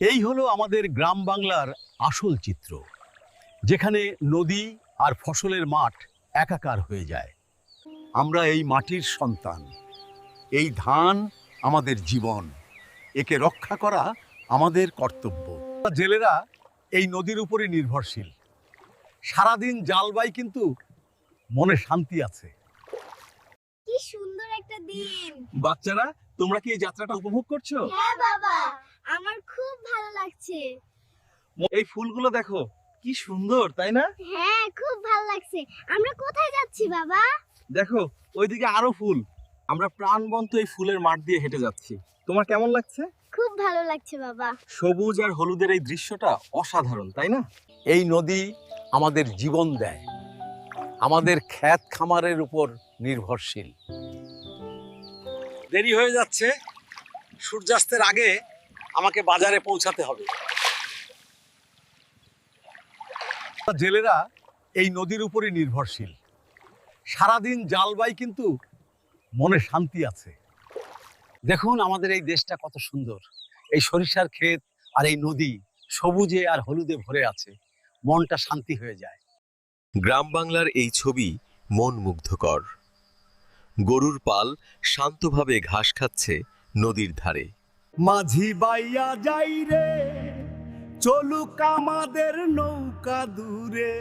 এই হলো আমাদের গ্রাম বাংলার আসল চিত্র যেখানে নদী আর ফসলের মাঠ একাকার হয়ে যায়। আমরা এই মাটির সন্তান এই ধান আমাদের জীবন একে রক্ষা করা আমাদের কর্তব্য। জেলেরা এই নদীর উপরে নির্ভরশীল। সারাদিন জাল জালবাই কিন্তু মনে শান্তি আছে। কি সুন্দর একটা দিন! বাচ্চারা তোমরা কি এই যাত্রাটা উপভোগ করছ? হ্যাঁ বাবা। আমার খুব ভালো লাগছে। এই ফুলগুলো দেখো কি সুন্দর তাই না? হ্যাঁ খুব ভালো লাগছে। আমরা কোথায় যাচ্ছি বাবা? দেখো ওইদিকে আরও ফুল। আমরা প্রাণবন্ত এই ফুলের মাঠ দিয়ে হেঁটে যাচ্ছি। তোমার কেমন লাগছে? খুব ভালো লাগছে বাবা। সবুজ আর হলুদের এই দৃশ্যটা অসাধারণ তাই না? এই নদী আমাদের জীবন দেয়। আমাদের খ্যাত খামারের উপর নির্ভরশীল। দেরি হয়ে যাচ্ছে। সূর্যাস্তের আগে আমাকে বাজারে পৌঁছাতে হবে। জেলেরা এই নদীর উপরই নির্ভরশীল। সারাদিন জালবাই কিন্তু মনে শান্তি আছে। দেখুন আমাদের এই দেশটা কত সুন্দর। এই সরিষার ক্ষেত আর এই নদী সবুজে আর হলুদে ভরে আছে। মনটা শান্তি হয়ে যায়। গ্রাম বাংলার এই ছবি মন মুগ্ধকর। গরুর পাল শান্তভাবে ঘাস খাচ্ছে নদীর ধারে। মাঝি বাইয়া যাই রে চলুক আমাদের নৌকা দূরে।